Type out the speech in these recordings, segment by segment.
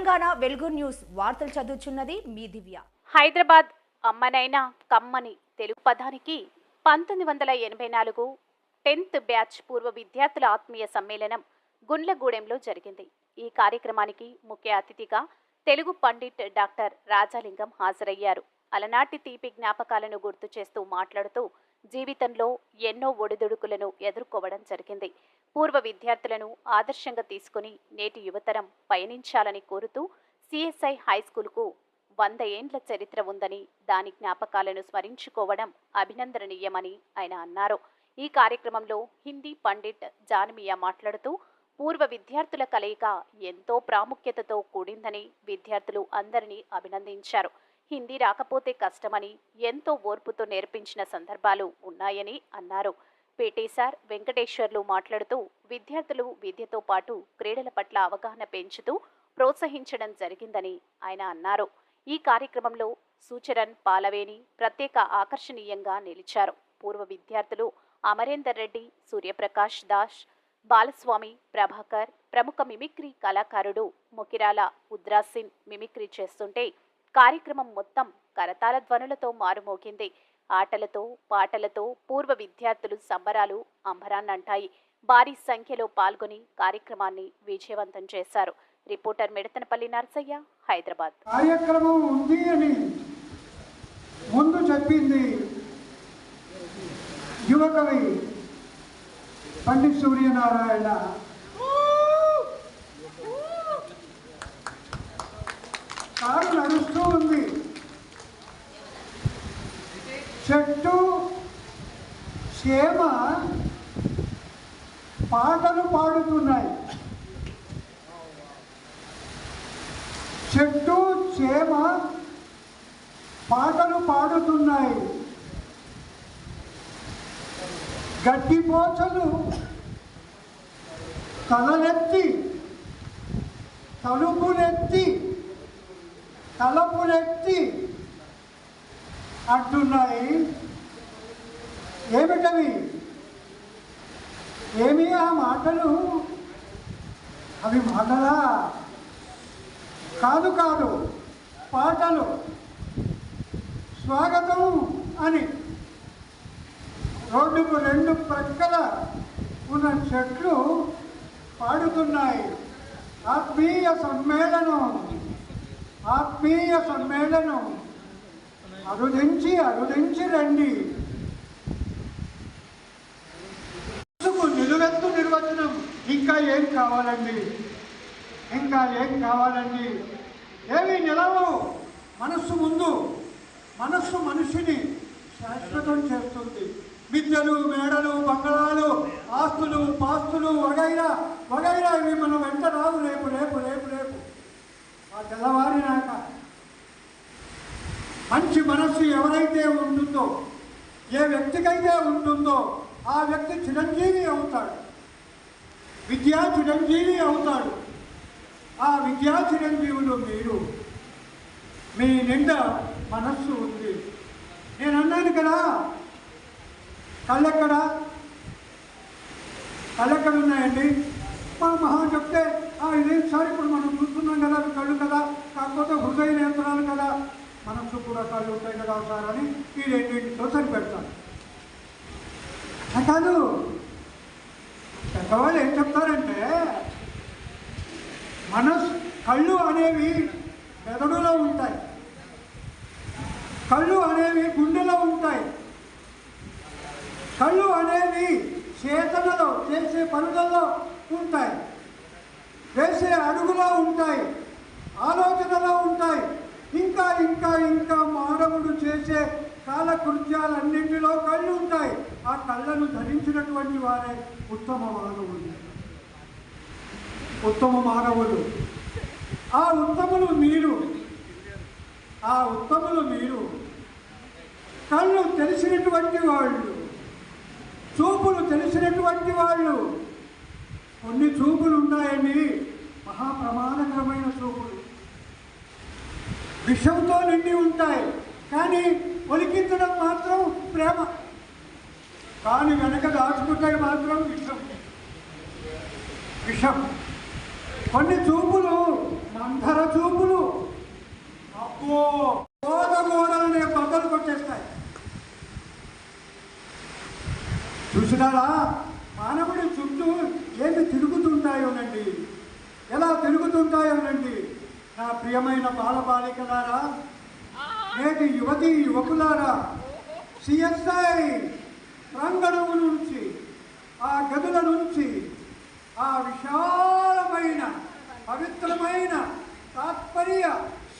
తెలంగాణ వెలుగు న్యూస్ వార్తలు చదువుచున్నది మీ దివ్య. హైదరాబాద్ అమ్మనైన కమ్మని తెలుగు పదానికి పంతొమ్మిది వందల ఎనభై నాలుగు టెన్త్ బ్యాచ్ పూర్వ విద్యార్థుల ఆత్మీయ సమ్మేళనం గుండ్లగూడెంలో జరిగింది. ఈ కార్యక్రమానికి ముఖ్య అతిథిగా తెలుగు పండిట్ డాక్టర్ రాజాలింగం హాజరయ్యారు. అలనాటి తీపి జ్ఞాపకాలను గుర్తు చేస్తూ మాట్లాడుతూ జీవితంలో ఎన్నో ఒడిదుడుకులను ఎదుర్కోవడం జరిగింది. పూర్వ విద్యార్థులను ఆదర్శంగా తీసుకుని నేటి యువతరం పయనించాలని కోరుతూ సిఎస్ఐ హైస్కూల్కు వంద ఏండ్ల చరిత్ర ఉందని దాని జ్ఞాపకాలను స్మరించుకోవడం అభినందనీయమని ఆయన అన్నారు. ఈ కార్యక్రమంలో హిందీ పండిట్ జానమియా మాట్లాడుతూ పూర్వ విద్యార్థుల కలయిక ఎంతో ప్రాముఖ్యతతో కూడిందని విద్యార్థులు అందరినీ అభినందించారు. హిందీ రాకపోతే కష్టమని ఎంతో ఓర్పుతో నేర్పించిన సందర్భాలు ఉన్నాయని అన్నారు. పేటేశార్ వెంకటేశ్వర్లు మాట్లాడుతూ విద్యార్థులు విద్యతో పాటు క్రీడల పట్ల అవగాహన పెంచుతూ ప్రోత్సహించడం జరిగిందని ఆయన అన్నారు. ఈ కార్యక్రమంలో సూచరన్ పాలవేని ప్రత్యేక ఆకర్షణీయంగా నిలిచారు. పూర్వ విద్యార్థులు అమరేందర్ రెడ్డి సూర్యప్రకాష్ దాస్ బాలస్వామి ప్రభాకర్ ప్రముఖ మిమిక్రీ కళాకారుడు ముకిరాల ఉద్రాసిన్ మిమిక్రీ చేస్తుంటే కార్యక్రమం మొత్తం కరతాల ధ్వనులతో మారుమోగింది. ఆటలతో పాటలతో పూర్వ విద్యార్థులు సంబరాలు అంబరాన్నంటాయి. భారీ సంఖ్యలో పాల్గొని కార్యక్రమాన్ని విజయవంతం చేశారు. రిపోర్టర్ మిడతనపల్లి నర్సయ్య హైదరాబాద్. కార్యక్రమం ఉంది అని ముందు చెప్పింది యువకవి పండిత్ సూర్యనారాయణ కారు నడుస్తూ ఉంది చెట్టు తేమ పాటలు పాడుతున్నాయి. చెట్టు చేమ పాటలు పాడుతున్నాయి. గడ్డిపోచలు తలనెత్తి తలుపులెత్తి తలపులెత్తి అంటున్నాయి. ఏమిటవి? ఏమి ఆ మాటలు? అవి మాటలా? కాదు కాదు పాటలు. స్వాగతం అని. రోడ్డుకు రెండు ప్రక్కల ఉన్న చెట్లు పాడుతున్నాయి. ఆత్మీయ సమ్మేళనం. ఆత్మీయ సమ్మేళనం. అరుదించి అరుదించి రండి. ఇంకా ఏం కావాలండి? ఇంకా ఏం కావాలండి? ఏమి నిలవు మనస్సు ముందు. మనస్సు మనిషిని శాశ్వతం చేస్తుంది. విద్యలు మేడలు బంగళాలు ఆస్తులు పాస్తులు వగైరా వగైరా ఇవి మనం వెంట రావు. రేపు రేపు రేపు రేపు. ఆ తెల్లవారినాక మంచి మనస్సు ఎవరైతే ఉంటుందో ఏ వ్యక్తికైతే ఉంటుందో ఆ వ్యక్తి చిరంజీవి అవుతాడు. విద్యా చిరంజీవి అవుతాడు. ఆ విద్యా చిరంజీవులు మీరు. మీ నిండా మనస్సు ఉంది. నేను అన్నాను కదా కళ్ళెక్కడ? కళ్ళెక్కడ ఉన్నాయండి? మా మహా చెప్తే ఇదేం సార్ ఇప్పుడు మనం చూస్తున్నాం కదా కళ్ళు కదా కాకపోతే హృదయ నియంత్రాలు కదా. మనస్సు కూడా కళ్ళు ఉంటాయి కదా సార్ అని ఈ రెండింటితో సరిపెడతాను కాదు. పెద్దవాళ్ళు ఏం చెప్తారంటే మనస్ కళ్ళు అనేవి మెదడులో ఉంటాయి. కళ్ళు అనేవి గుండెలో ఉంటాయి. కళ్ళు అనేవి చేతనలో చేసే పనులలో ఉంటాయి. వేసే అడుగులో ఉంటాయి. ఆలోచనలో ఉంటాయి. ఇంకా ఇంకా ఇంకా మానవుడు చేసే కాలకృత్యాలన్నింటిలో కళ్ళు ఉంటాయి ఆ కళ్ళను ధరించినటువంటి వారే ఉత్తమ మానవులు. ఉత్తమ మానవులు. ఆ ఉత్తములు మీరు. ఆ ఉత్తములు మీరు. కళ్ళు తెలిసినటువంటి వాళ్ళు. చూపులు తెలిసినటువంటి వాళ్ళు. కొన్ని చూపులు ఉన్నాయండి మహాప్రమాణకరమైన చూపులు. విషంతో నిండి ఉంటాయి. కానీ ఒలికించడం మాత్రం ప్రేమ. కానీ వెనక దాచుకుంటే మాత్రం విషం. విషం. కొన్ని చూపులు మందర చూపులు. అబ్బో గోడ గోడలనే బద్దలు కొట్టేస్తాయి. చూసినారా? మానవుడి చుట్టూ ఏమి తిరుగుతుంటాయోనండి? ఎలా తిరుగుతుంటాయోనండి? నా ప్రియమైన బాలబాలికలారా నేటి యువతి యువకులారా సిఎస్ఐ ప్రాంగణము నుంచి ఆ గదుల నుంచి ఆ విశాలమైన పవిత్రమైన తాత్పర్య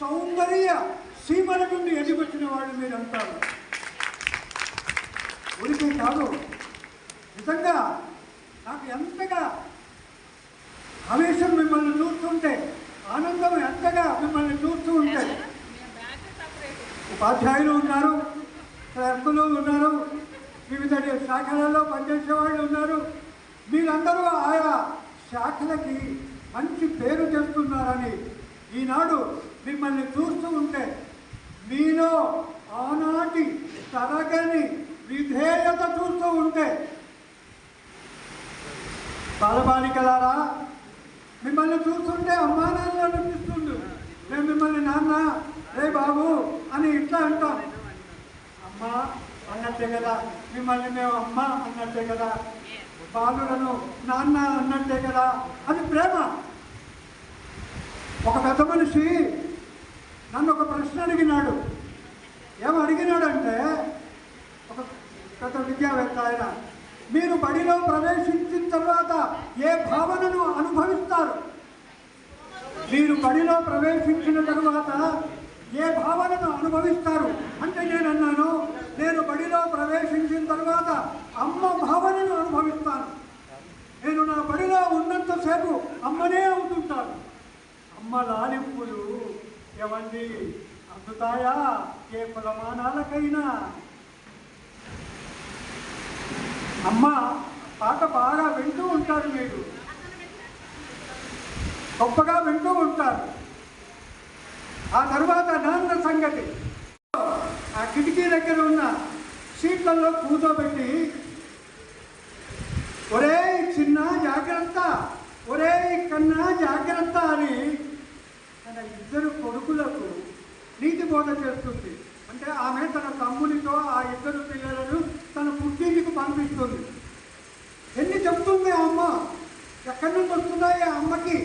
సౌందర్య సీమల నుండి ఎదిగొచ్చిన వాళ్ళు మీరు అంటారు ఉనికి కాదు నిజంగా నాకు ఎంతగా ఆవేశం మిమ్మల్ని చూస్తుంటే ఆనందం ఎంతగా మిమ్మల్ని చూస్తూ ఉంటే ఉపాధ్యాయులు ఉన్నారు క్లర్కులు ఉన్నారు వివిధ శాఖలలో పనిచేసే వాళ్ళు ఉన్నారు. మీరందరూ ఆయా శాఖలకి మంచి పేరు తెస్తున్నారని ఈనాడు మిమ్మల్ని చూస్తూ ఉంటే మీలో ఆనాటి తరగని విధేయత చూస్తూ ఉంటే. బాలబాలికలారా మిమ్మల్ని చూస్తుంటే అమ్మానాన్ని అనిపిస్తుంది మేము మిమ్మల్ని నాన్న ఏ బాబు అని ఇట్లా అంటాం. అమ్మ అన్నట్టే కదా. మిమ్మల్ని మేము అమ్మ అన్నట్టే కదా. బాలులను నాన్న అన్నట్టే కదా అది ప్రేమ. ఒక పెద్ద మనిషి నన్ను ఒక ప్రశ్న అడిగినాడు. ఏం అడిగినాడంటే ఒక పెద్ద విద్యావేత్త ఆయన మీరు బడిలో ప్రవేశించిన తర్వాత ఏ భావనను అనుభవిస్తారు? మీరు బడిలో ప్రవేశించిన తర్వాత ఏ భావనను అనుభవిస్తారు? అంటే నేను అన్నాను నేను బడిలో ప్రవేశించిన తర్వాత అమ్మ భావనను అనుభవిస్తాను. నేను నా బడిలో ఉన్నంతసేపు అమ్మనే అవుతుంటాను. అమ్మ లాలింపులు ఏమండి అందుతాయా? ఏ కులమానాలకైనా? అమ్మ పాట బాగా వింటూ ఉంటారు మీరు. గొప్పగా వింటూ ఉంటారు. ఆ తర్వాత నాన్న సంగతి. ఆ కిటికీ దగ్గర ఉన్న సీట్లలో కూర్చోబెట్టి ఒరే చిన్న జాగ్రత్త ఒరే కన్నా జాగ్రత్త అని తన ఇద్దరు కొడుకులకు నీతి బోధ చేస్తుంది. అంటే ఆమె తన తమ్మునితో ఆ ఇద్దరు పిల్లలను తన పుట్టింటికి పంపిస్తుంది. ఎన్ని చెప్తుంది అమ్మ? ఎక్కడి నుండి వస్తున్నాయి ఆ అమ్మకి?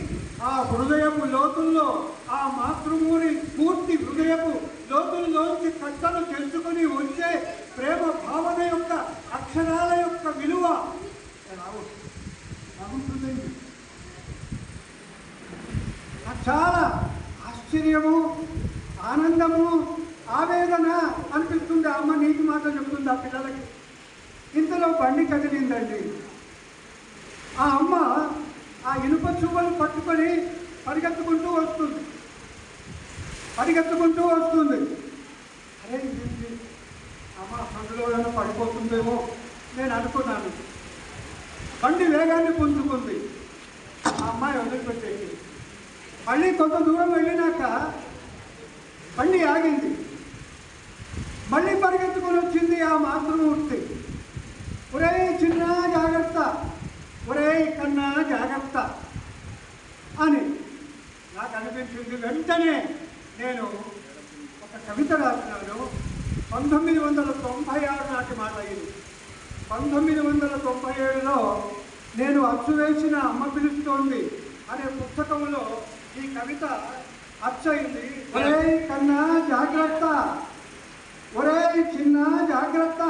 ఆ హృదయపు లోతుల్లో ఆ మాతృమూరి పూర్తి హృదయపు లోతుల్లోంచి కట్టలు తెలుసుకొని వచ్చే ప్రేమ భావన యొక్క అక్షరాల యొక్క విలువ. రావు బాగుంటుందండి చాలా ఆశ్చర్యము ఆనందము ఆవేదన అనిపిస్తుంది. అమ్మ నీతి మాట చెబుతుంది ఆ పిల్లలకి. ఇంతలో బండి కదిలిందండి. ఆ అమ్మ ఆ ఇనుప చువ్వలు పట్టుకొని పరిగెత్తుకుంటూ వస్తుంది. పరిగెత్తుకుంటూ వస్తుంది. అరే అమ్మ అందులో ఏమైనా పడిపోతుందేమో? నేను అనుకున్నాను. బండి వేగాన్ని పుంజుకుంది ఆ అమ్మాయి వదిలిపెట్టేసి మళ్ళీ కొంత దూరం వెళ్ళినాక బండి ఆగింది. మళ్ళీ పరిగెత్తుకొని వచ్చింది ఆ మాతృమూర్తి ఒరే చిన్న జాగ్రత్త ఒరే కన్నా జాగ్రత్త అని నాకు అనిపించింది. వెంటనే నేను ఒక కవిత రాసినాను. పంతొమ్మిది వందల తొంభై ఆరు నాటి మాట ఇది. పంతొమ్మిది వందల తొంభై ఏడులో నేను అచ్చు వేసిన అమ్మ పిలుస్తోంది అనే పుస్తకంలో ఈ కవిత అచ్చయింది. ఒరే కన్నా జాగ్రత్త. ఒరే చిన్న జాగ్రత్త.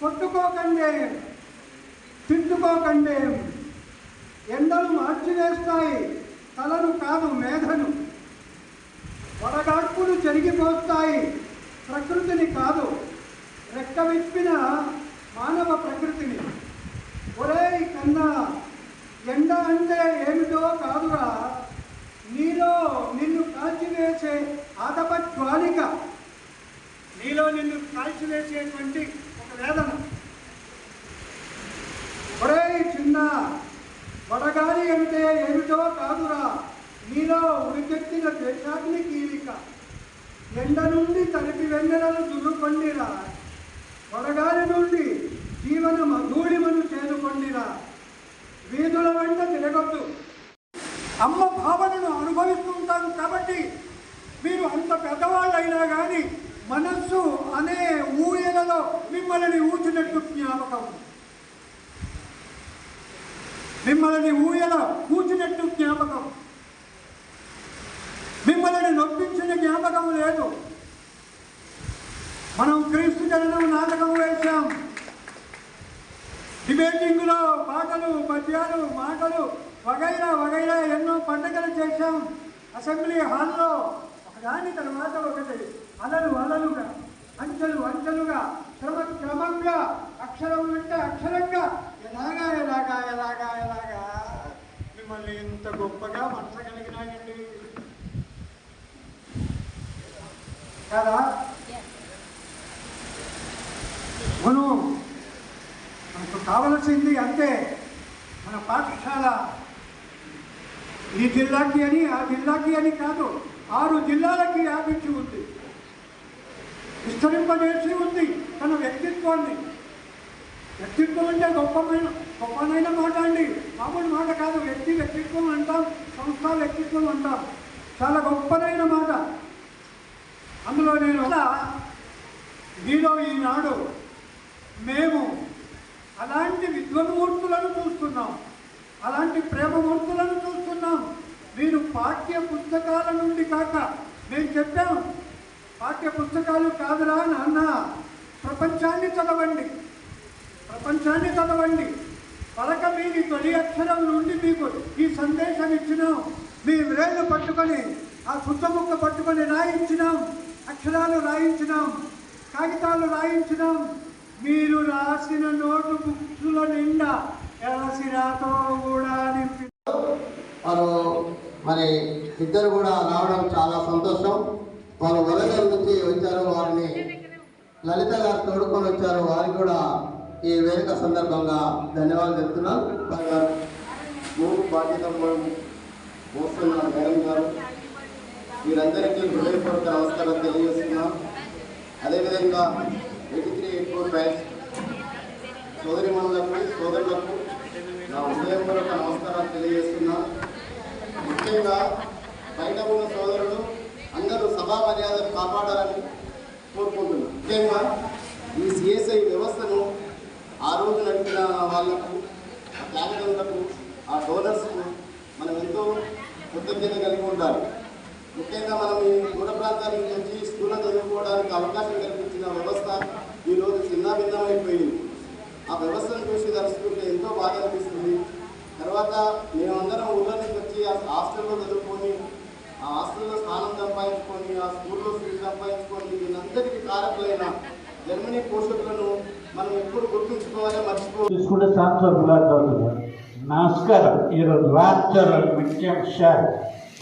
కొట్టుకోకండి. తిట్టుకోకండి. ఎండలు మార్చివేస్తాయి తలను కాదు మేధను. వడగాడ్పులు జరిగిపోస్తాయి ప్రకృతిని కాదు రెక్క విప్పిన మానవ ప్రకృతిని. ఒరే కన్నా ఎండ అంటే ఏమిటో కాదురా. మధూడిమను అమ్మ భావనను అనుభవిస్తూ ఉంటాం కాబట్టి మీరు అంత పెద్దవాళ్ళు అయినా కానీ మనస్సు అనే ఊయలలో మిమ్మల్ని ఊచినట్టు జ్ఞాపకం. మిమ్మల్ని ఊయల ఊచినట్టు జ్ఞాపకం. మిమ్మల్ని నొప్పించిన జ్ఞాపకం లేదు. మనం క్రీస్తు జననం నాటకం వేశాం. డిబేటింగ్లో పాటలు పద్యాలు మాటలు వగైరా వగైరా ఎన్నో పండుగలు చేశాం. అసెంబ్లీ హాల్లో ఒకదాని తర్వాత ఒకటి అలలు అలలుగా అంచెలు అంచెలుగా క్రమ క్రమంగా అక్షరం అంటే అక్షరంగా ఎలాగా ఎలాగా ఎలాగా ఎలాగా. మిమ్మల్ని ఇంత గొప్పగా మార్చగలిగినాయండి కదా? మనం కావలసింది అంతే. మన పాఠశాల ఈ జిల్లాకి అని ఆ జిల్లాకి అని కాదు ఆరు జిల్లాలకి వ్యాపించి ఉంది. విస్తరింపజేసి ఉంది తన వ్యక్తిత్వాన్ని. వ్యక్తిత్వం అంటే గొప్పమైన గొప్పనైన మాట అండి. మామూలు మాట కాదు వ్యక్తి వ్యక్తిత్వం అంటాం సంస్థ వ్యక్తిత్వం అంటాం. చాలా గొప్పనైన మాట. అందులో నేను మీలో ఈనాడు మేము అలాంటి విద్వన్మూర్తులను చూస్తున్నాం. అలాంటి ప్రేమమూర్తులను చూస్తున్నాం. మీరు పాఠ్య పుస్తకాల నుండి కాక మేము చెప్పాం పాఠ్య పుస్తకాలు కాదురా నాన్న ప్రపంచాన్ని చదవండి. ప్రపంచాన్ని చదవండి. పలక మీది తొలి అక్షరం నుండి మీకు ఈ సందేశం ఇచ్చినాం. మీ వ్రేలు పట్టుకొని ఆ శుద్ధ ముక్క పట్టుకొని రాయించినాం. అక్షరాలు రాయించినాం. కాగితాలు రాయించినాం. మీరు రాసిన నోటు బుక్సుల నిండా ఎలసిరాతో కూడా నింపి వారు మరి ఇద్దరు కూడా రావడం చాలా సంతోషం. వారు వరంగల్ నుంచి వచ్చారు వారిని లలిత గారు తోడుకొని వచ్చారు. వారికి కూడా ఈ వేదిక సందర్భంగా ధన్యవాదాలు చెప్తున్నాను మూడు బాధ్యత మోస్తున్న మేడం గారు. వీరందరికీ హృదయపూర్వక నమస్కారం తెలియజేస్తున్నాం. అదేవిధంగా eighty three eight four batch సోదరి సోదరులకు నా హృదయపూర్వక నమస్కారాలు తెలియజేస్తున్నా. ముఖ్యంగా బయట ఉన్న సోదరులు అందరూ సభా మర్యాదలు కాపాడాలని కోరుకుంటున్నాను ముఖ్యంగా ఈ సిఎస్ఐ వ్యవస్థను ఆ రోజు నడిపిన వాళ్ళకు ఆ త్యాగదంతకు ఆ డోనర్స్కు మనం ఎంతో కృతజ్ఞత కలిగి ఉండాలి. ముఖ్యంగా మనం ఈ దూర ప్రాంతాల నుంచి స్కూల్లో చదువుకోవడానికి అవకాశం కల్పించిన వ్యవస్థ ఈరోజు చిన్న భిన్నమైపోయింది. ఆ వ్యవస్థను చూసి తలుచుకుంటే ఎంతో బాధ అనిపిస్తుంది తర్వాత మేమందరం ఊళ్ళో నుంచి వచ్చి ఆ హాస్టల్లో చదువుకొని ఆ హాస్టల్లో స్థానం సంపాదించుకొని ఆ స్కూల్లో సీట్ సంపాదించుకొని దీనందరికీ కారకులైన జర్మనీ పోషకులను మనం ఎప్పుడు గుర్తుంచుకోవాలి మర్చిపో నమస్కారం. ఈరోజు రాష్ట్ర ముఖ్య షార్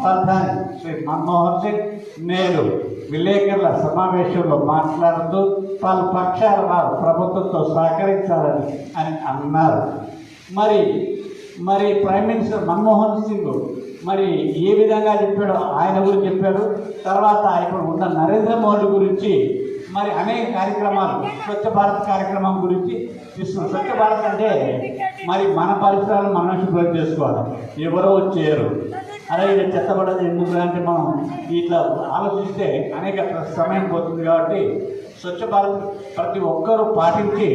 ప్రధాని శ్రీ మన్మోహన్ సింగ్ నేడు విలేకరుల సమావేశంలో మాట్లాడుతూ పలు పక్షాల వారు ప్రభుత్వంతో సహకరించాలని అని అన్నారు. మరి మరి ప్రైమ్ మినిస్టర్ మన్మోహన్ సింగ్ మరి ఏ విధంగా చెప్పాడో ఆయన గురించి చెప్పాడు. తర్వాత ఇప్పుడు ఉన్న నరేంద్ర మోడీ గురించి మరి అనేక కార్యక్రమాలు స్వచ్ఛ భారత్ కార్యక్రమం గురించి తీసుకున్నాం స్వచ్ఛ భారత్ అంటే మరి మన పరిసరాలు మనం శుభ్రం చేసుకోవాలి. ఎవరో వచ్చేయరు అలాగే ఇది చెత్తబడదు ఎందుకు అంటే మనం ఇట్లా ఆలోచిస్తే అనేక సమయం పోతుంది కాబట్టి స్వచ్ఛ భారత్ ప్రతి ఒక్కరూ పాటించి